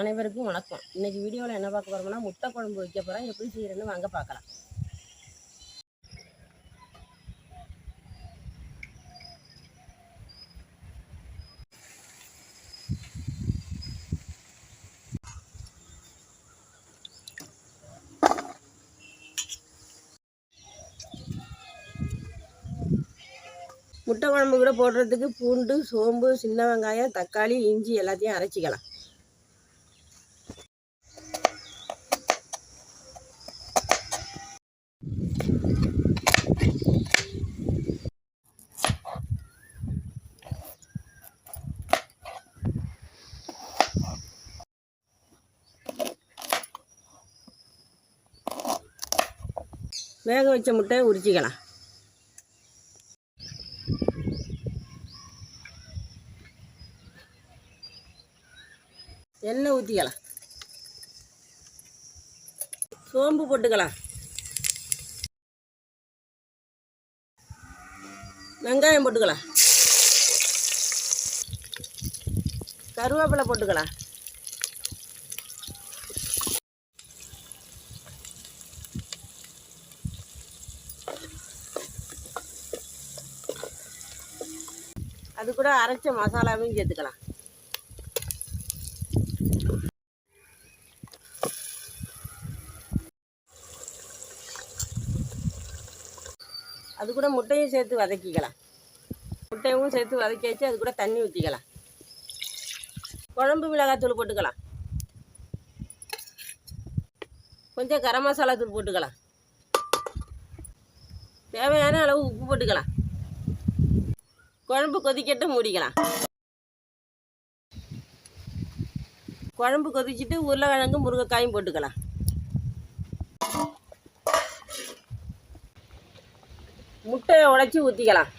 அனைவருக்கும் வணக்கம். இன்னைக்கு வீடியோவில் என்ன பார்க்க போறோம்னா முட்டை குழம்பு வைக்க போகிறோம் எப்படி செய்யறேன்னு வாங்க பார்க்கலாம். முட்டை குழம்பு கூட போடுறதுக்கு பூண்டு சோம்பு சின்ன வெங்காயம் தக்காளி இஞ்சி எல்லாத்தையும் அரைச்சிக்கலாம். வேக வச்ச முட்டையை உரிச்சிக்கலாம். எண்ணெய் ஊற்றிக்கலாம் சோம்பு போட்டுக்கலாம். வெங்காயம் போட்டுக்கலாம். கருவேப்பிலை போட்டுக்கலாம். அது கூட அரைச்ச மசாலாவையும் சேர்த்துக்கலாம். அது கூட முட்டையும் சேர்த்து வதக்கிக்கலாம். முட்டையும் சேர்த்து வதக்கி வச்சு அது கூட தண்ணி ஊற்றிக்கலாம் குழம்பு மிளகாத்தூள் போட்டுக்கலாம். கொஞ்சம் கரம் மசாலா தூள் போட்டுக்கலாம். தேவையான அளவு உப்பு போட்டுக்கலாம். குழம்பு கொதிக்கட்டு மூடிக்கலாம். குழம்பு கொதிச்சுட்டு உருளைக்கிழங்கு முருங்கைக்காயும் போட்டுக்கலாம். முட்டையை உடைச்சி ஊற்றிக்கலாம்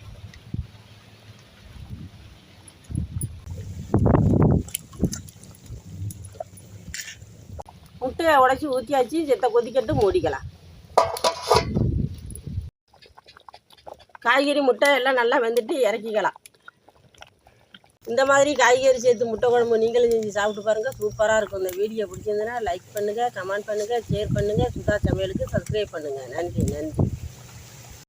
முட்டையை உடைச்சி ஊற்றியாச்சு செத்த கொதிக்கட்டு மூடிக்கலாம். காய்கறி முட்டை எல்லாம் நல்லா வெந்துட்டு இறக்கிக்கலாம். இந்த மாதிரி காய்கறி சேர்த்து முட்டை குழம்பு நீங்களும் செஞ்சு சாப்பிட்டு பாருங்கள் சூப்பராக இருக்கும். இந்த வீடியோ பிடிச்சிருந்தனா லைக் பண்ணுங்கள் கமெண்ட் பண்ணுங்கள் ஷேர் பண்ணுங்கள் சுதா சமையலுக்கு சப்ஸ்கிரைப் பண்ணுங்கள் நன்றி நன்றி.